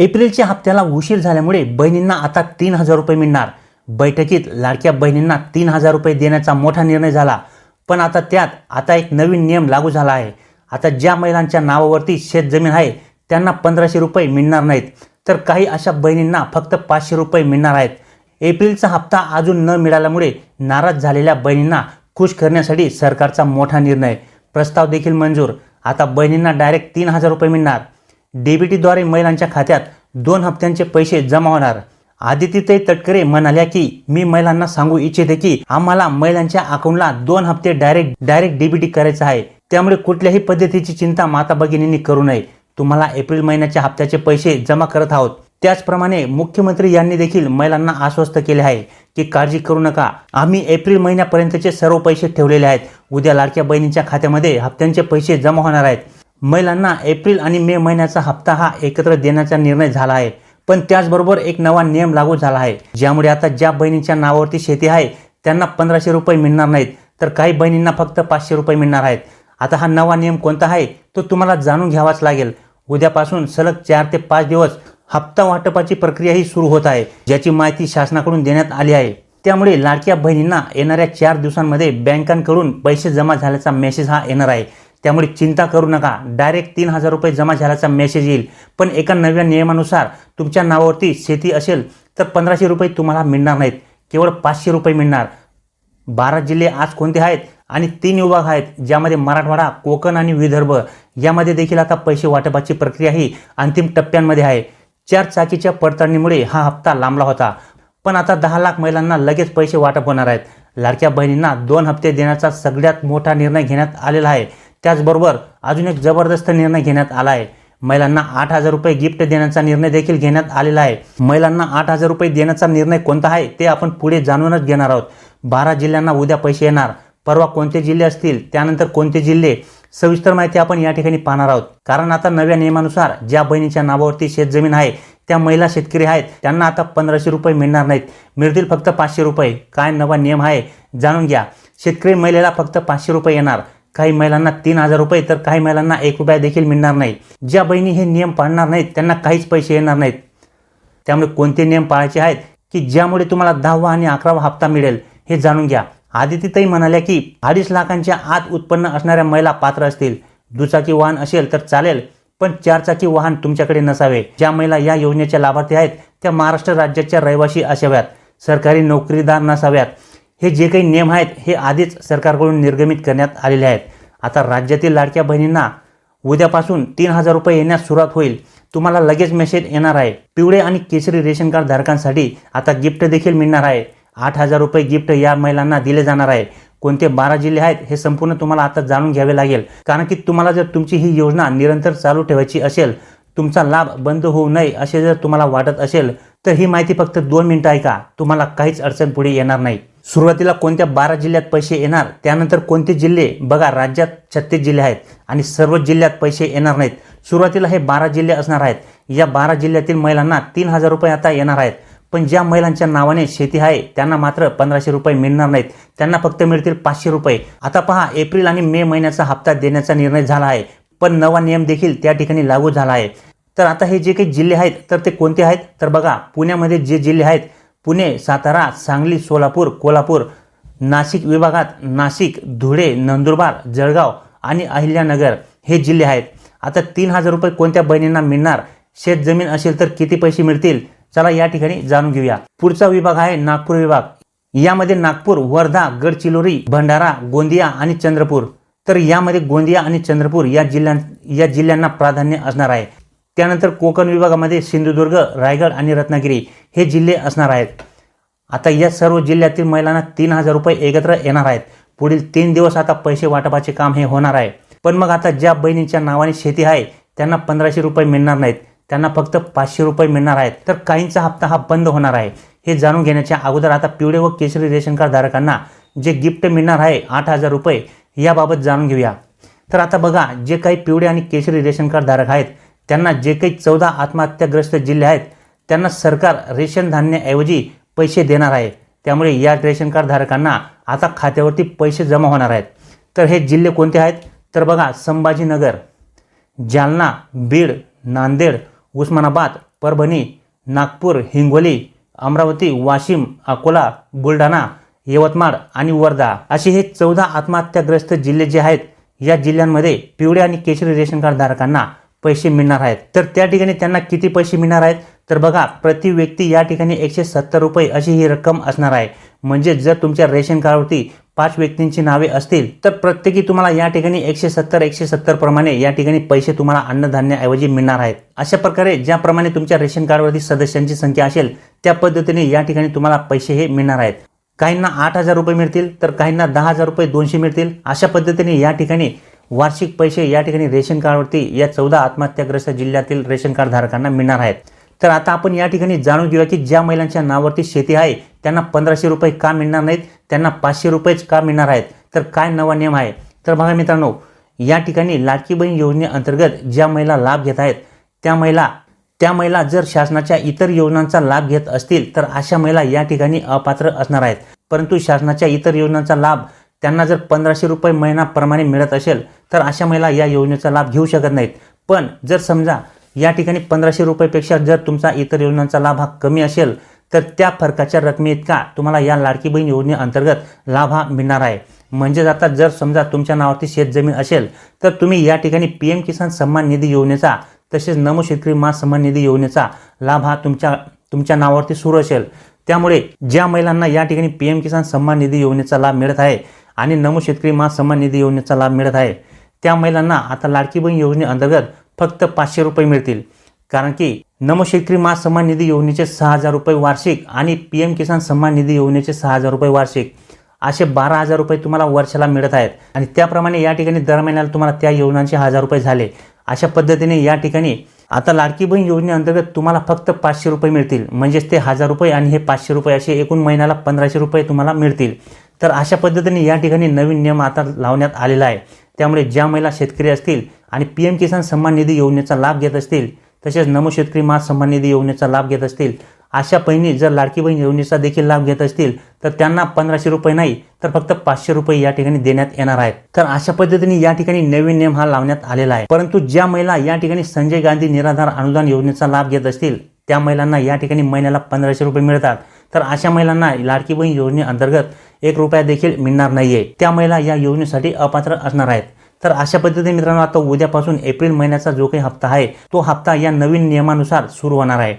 एप्रिलच्या हप्त्याला उशीर झाल्यामुळे बहिणींना आता तीन हजार रुपये मिळणार. बैठकीत लाडक्या बहिणींना तीन हजार रुपये देण्याचा मोठा निर्णय झाला. पण आता त्यात आता एक नवीन नियम लागू झाला आहे. आता ज्या महिलांच्या नावावरती शेतजमीन आहे त्यांना पंधराशे रुपये मिळणार नाहीत. तर काही अशा बहिणींना फक्त पाचशे रुपये मिळणार आहेत. एप्रिलचा हप्ता अजून न मिळाल्यामुळे नाराज झालेल्या बहिणींना खुश करण्यासाठी सरकारचा मोठा निर्णय. प्रस्ताव देखील मंजूर. आता बहिणींना डायरेक्ट तीन हजार रुपये मिळणार. डीबीटीद्वारे महिलांच्या खात्यात दोन हप्त्यांचे पैसे जमा होणार. आदितीताई तटकरे म्हणाल्या की मी महिलांना सांगू इच्छिते की आम्हाला महिलांच्या अकाउंटला दोन हप्ते डायरेक्ट डायरेक्ट डीबीटी करायचं आहे. त्यामुळे कुठल्याही पद्धतीची चिंता माता भगिनींनी करू नये. तुम्हाला एप्रिल महिन्याच्या हप्त्याचे पैसे जमा करत आहोत. त्याचप्रमाणे मुख्यमंत्री यांनी देखील महिलांना आश्वस्त केले आहे की काळजी करू नका. आम्ही एप्रिल महिन्यापर्यंतचे सर्व पैसे ठेवलेले आहेत. उद्या लाडक्या बहिणींच्या खात्यामध्ये हप्त्यांचे पैसे जमा होणार आहेत. महिलांना एप्रिल आणि मे महिन्याचा हप्ता हा एकत्र देण्याचा निर्णय झाला आहे. पण त्याचबरोबर एक नवा नियम लागू झाला आहे. ज्यामुळे आता ज्या बहिणींच्या नावावरती शेती आहे त्यांना पंधराशे रुपये मिळणार नाहीत. तर काही बहिणींना फक्त पाचशे रुपये मिळणार आहेत. आता हा नवा नियम कोणता आहे तो तुम्हाला जाणून घ्यावाच लागेल. उद्यापासून सलग चार ते पाच दिवस हप्ता वाटपाची प्रक्रियाही सुरू होत आहे ज्याची माहिती शासनाकडून देण्यात आली आहे. त्यामुळे लाडक्या बहिणींना येणाऱ्या चार दिवसांमध्ये बँकांकडून पैसे जमा झाल्याचा मेसेज हा येणार आहे. त्यामुळे चिंता करू नका. डायरेक्ट तीन हजार रुपये जमा झाल्याचा मेसेज येईल. पण एका नव्या नियमानुसार तुमच्या नावावरती शेती असेल तर पंधराशे रुपये तुम्हाला मिळणार नाहीत. केवळ पाचशे रुपये मिळणार. बारा जिल्हे आज कोणते आहेत आणि तीन विभाग आहेत ज्यामध्ये मराठवाडा कोकण आणि विदर्भ. यामध्ये देखील आता पैसे वाटपाची प्रक्रिया ही अंतिम टप्प्यांमध्ये आहे. चार चाकीच्या पडताळणीमुळे हा हप्ता लांबला होता. पण आता दहा लाख महिलांना लगेच पैसे वाटप होणार आहेत. लाडक्या बहिणींना दोन हप्ते देण्याचा सगळ्यात मोठा निर्णय घेण्यात आलेला आहे. त्याचबरोबर अजून एक जबरदस्त निर्णय घेण्यात आला आहे. महिलांना आठ हजार रुपये गिफ्ट देण्याचा निर्णय देखील घेण्यात आलेला आहे. महिलांना आठ हजार रुपये देण्याचा निर्णय कोणता आहे ते आपण पुढे जाणूनच घेणार आहोत. बारा जिल्ह्यांना उद्या पैसे येणार. परवा कोणते जिल्हे असतील त्यानंतर कोणते जिल्हे सविस्तर माहिती आपण या ठिकाणी पाहणार आहोत. कारण आता नव्या नियमानुसार ज्या बहिणीच्या नावावरती शेतजमीन आहे त्या महिला शेतकरी आहेत त्यांना आता पंधराशे रुपये मिळणार नाहीत. मिळतील फक्त पाचशे रुपये. काय नवा नियम आहे जाणून घ्या. शेतकरी महिलेला फक्त पाचशे रुपये येणार. काही महिलांना तीन हजार रुपये तर काही महिलांना एक रुपया देखील मिळणार नाही. ज्या बहिणी हे नियम पाळणार नाहीत त्यांना काहीच पैसे येणार नाहीत. त्यामुळे कोणते नियम पाळायचे आहेत की ज्यामुळे तुम्हाला दहावा आणि अकरावा हप्ता मिळेल हे जाणून घ्या. आदितीताई म्हणाल्या की अडीच लाखांच्या आत उत्पन्न असणाऱ्या महिला पात्र असतील. दुचाकी वाहन असेल तर चालेल पण चारचाकी वाहन तुमच्याकडे नसावे. ज्या महिला या योजनेच्या लाभार्थी आहेत त्या महाराष्ट्र राज्याच्या रहिवासी असाव्यात. सरकारी नोकरीदार नसाव्यात. हे जे काही नियम आहेत हे आधीच सरकारकडून निर्गमित करण्यात आलेले आहेत. आता राज्यातील लाडक्या बहिणींना उद्यापासून तीन हजार रुपये येण्यास सुरुवात होईल. तुम्हाला लगेच मेसेज येणार आहे. पिवळे आणि केसरी रेशन कार्ड धारकांसाठी आता गिफ्ट देखील मिळणार आहे. आठ हजार रुपये गिफ्ट या महिलांना दिले जाणार आहे. कोणते बारा जिल्हे आहेत हे संपूर्ण तुम्हाला आता जाणून घ्यावे लागेल. कारण की तुम्हाला जर तुमची ही योजना निरंतर चालू ठेवायची असेल तुमचा लाभ बंद होऊ नये असे जर तुम्हाला वाटत असेल तर ही माहिती फक्त दोन मिनिटं ऐका. तुम्हाला काहीच अडचण पुढे येणार नाही. सुरुवातीला कोणत्या बारा जिल्ह्यात पैसे येणार त्यानंतर कोणते जिल्हे? बघा राज्यात छत्तीस जिल्हे आहेत आणि सर्व जिल्ह्यात पैसे येणार नाहीत. सुरुवातीला हे बारा जिल्हे असणार आहेत. या बारा जिल्ह्यातील महिलांना तीन हजार रुपये आता येणार आहेत. पण ज्या महिलांच्या नावाने शेती आहे त्यांना मात्र पंधराशे रुपये मिळणार नाहीत. त्यांना फक्त मिळतील पाचशे रुपये. आता पहा एप्रिल आणि मे महिन्याचा हप्ता देण्याचा निर्णय झाला आहे. पण नवा नियम देखील त्या ठिकाणी लागू झाला आहे. तर आता हे जे काही जिल्हे आहेत तर ते कोणते आहेत? तर बघा पुण्यामध्ये जे जिल्हे आहेत पुणे सातारा सांगली सोलापूर कोल्हापूर नाशिक विभागात नाशिक धुळे नंदुरबार जळगाव आणि अहिल्यानगर हे जिल्हे आहेत. आता तीन हजार रुपये कोणत्या बहिणींना मिळणार? शेत जमीन असेल तर किती पैसे मिळतील? चला या ठिकाणी जाणून घेऊया. पुढचा विभाग आहे नागपूर विभाग. यामध्ये नागपूर वर्धा गडचिरोली भंडारा गोंदिया आणि चंद्रपूर. तर यामध्ये गोंदिया आणि चंद्रपूर या जिल्ह्यां या जिल्ह्यांना प्राधान्य असणार आहे. त्यानंतर कोकण विभागामध्ये सिंधुदुर्ग रायगड आणि रत्नागिरी हे जिल्हे असणार आहेत. आता या सर्व जिल्ह्यातील महिलांना तीन हजार रुपये एकत्र येणार आहेत. पुढील तीन दिवस आता पैसे वाटपाचे काम हे होणार आहे. पण मग आता ज्या बहिणींच्या नावाने शेती आहे त्यांना पंधराशे रुपये मिळणार नाहीत. त्यांना फक्त पाचशे रुपये मिळणार आहेत. तर काहींचा हप्ता हा बंद होणार आहे. हे जाणून घेण्याच्या अगोदर आता पिवळे व केसरी रेशन कार्ड धारकांना जे गिफ्ट मिळणार आहे आठ हजार रुपये याबाबत जाणून घेऊया. तर आता बघा जे काही पिवळे आणि केशरी रेशन कार्ड धारक आहेत त्यांना जे काही चौदा आत्महत्याग्रस्त जिल्हे आहेत त्यांना सरकार रेशन धान्याऐवजी पैसे देणार आहे. त्यामुळे या रेशन कार्ड धारकांना आता खात्यावरती पैसे जमा होणार आहेत. तर हे जिल्हे कोणते आहेत? तर बघा संभाजीनगर जालना बीड नांदेड उस्मानाबाद परभणी नागपूर हिंगोली अमरावती वाशिम अकोला बुलढाणा यवतमाळ आणि वर्धा असे हे चौदा आत्महत्याग्रस्त जिल्हे जे आहेत या जिल्ह्यांमध्ये पिवळे आणि केशरी रेशन कार्ड धारकांना पैसे मिळणार आहेत. तर त्या ठिकाणी त्यांना किती पैसे मिळणार आहेत? तर बघा प्रति व्यक्ती या ठिकाणी एकशे सत्तर रुपये अशी ही रक्कम असणार आहे. म्हणजे जर तुमच्या रेशन कार्डवरती पाच व्यक्तींची नावे असतील तर प्रत्येकी तुम्हाला या ठिकाणी एकशे सत्तर एकशे सत्तर प्रमाणे या ठिकाणी पैसे तुम्हाला अन्नधान्याऐवजी मिळणार आहेत. अशा प्रकारे ज्याप्रमाणे तुमच्या रेशन कार्डवरती सदस्यांची संख्या असेल त्या पद्धतीने या ठिकाणी तुम्हाला पैसे हे मिळणार आहेत. काहींना आठ हजार रुपये मिळतील तर काहींना दहा हजार रुपये दोनशे मिळतील. अशा पद्धतीने या ठिकाणी वार्षिक पैसे या ठिकाणी रेशन कार्डवरती या चौदा आत्महत्याग्रस्त जिल्ह्यातील रेशन कार्ड धारकांना मिळणार आहेत. तर आता आपण या ठिकाणी जाणून घेऊया की ज्या महिलांच्या नावावरती शेती आहे त्यांना पंधराशे रुपये का मिळणार नाहीत त्यांना पाचशे रुपयेच का मिळणार आहेत तर काय नवा नियम आहे? तर बघा मित्रांनो या ठिकाणी लाडकी बहीण योजनेअंतर्गत ज्या महिला लाभ घेत आहेत त्या महिला त्या महिला जर शासनाच्या इतर योजनांचा लाभ घेत असतील तर अशा महिला या ठिकाणी अपात्र असणार आहेत. परंतु शासनाच्या इतर योजनांचा लाभ त्यांना जर पंधराशे रुपये महिनाप्रमाणे मिळत असेल तर अशा महिला या योजनेचा लाभ घेऊ शकत नाहीत. पण जर समजा या ठिकाणी पंधराशे रुपयेपेक्षा जर तुमचा इतर योजनांचा लाभ हा कमी असेल तर त्या फरकाच्या रकमेइतका तुम्हाला या लाडकी बहीण योजनेअंतर्गत लाभ हा मिळणार आहे? म्हणजेच आता जर समजा तुमच्या नावावरती शेतजमीन असेल तर तुम्ही या ठिकाणी पी एम किसान सन्मान निधी योजनेचा तसेच नमो शेतकरी मा सन्मान निधी योजनेचा लाभ हा तुमच्या तुमच्या नावावरती सुरू असेल. त्यामुळे ज्या महिलांना या ठिकाणी पी एम किसान सन्मान निधी योजनेचा लाभ मिळत आहे आणि नमो शेतकरी मा सन्मान निधी योजनेचा लाभ मिळत आहे त्या महिलांना आता लाडकी बहीण योजनेअंतर्गत फक्त पाचशे रुपये मिळतील. कारण की नमो शेतकरी मा सन्मान निधी योजनेचे सहा हजार रुपये वार्षिक आणि पी एम किसान सन्मान निधी योजनेचे सहा हजार रुपये वार्षिक. असे बारा हजार रुपये तुम्हाला वर्षाला मिळत आहेत. आणि त्याप्रमाणे या ठिकाणी दर महिन्याला तुम्हाला त्या योजनांचे हजार रुपये झाले. अशा पद्धतीने या ठिकाणी आता लाडकी बहीण योजनेअंतर्गत तुम्हाला फक्त पाचशे रुपये मिळतील. म्हणजेच ते हजार रुपये आणि हे पाचशे रुपये असे एकूण महिन्याला पंधराशे रुपये तुम्हाला मिळतील. तर अशा पद्धतीने या ठिकाणी नवीन नियम आता लावण्यात आलेला आहे. त्यामुळे ज्या महिला शेतकरी असतील आणि पी एम किसान सन्मान निधी योजनेचा लाभ घेत असतील तसेच नमो शेतकरी मा सन्मान निधी योजनेचा लाभ घेत असतील अशा बहिणी जर लाडकी बहीण योजनेचा देखील लाभ घेत असतील तर त्यांना पंधराशे रुपये नाही तर फक्त पाचशे रुपये या ठिकाणी देण्यात येणार आहेत. तर अशा पद्धतीने या ठिकाणी नवीन नियम हा लावण्यात आलेला आहे. परंतु ज्या महिला या ठिकाणी संजय गांधी निराधार अनुदान योजनेचा लाभ घेत असतील त्या महिलांना या ठिकाणी महिन्याला पंधराशे रुपये मिळतात. तर अशा महिलांना लाडकी बहीण योजनेअंतर्गत एक रुपया देखील मिळणार नाहीये. त्या महिला या योजनेसाठी अपात्र असणार आहेत. तर अशा पद्धतीने मित्रांनो आता उद्यापासून एप्रिल महिन्याचा जो काही हप्ता आहे तो हप्ता या नवीन नियमानुसार सुरू होणार आहे.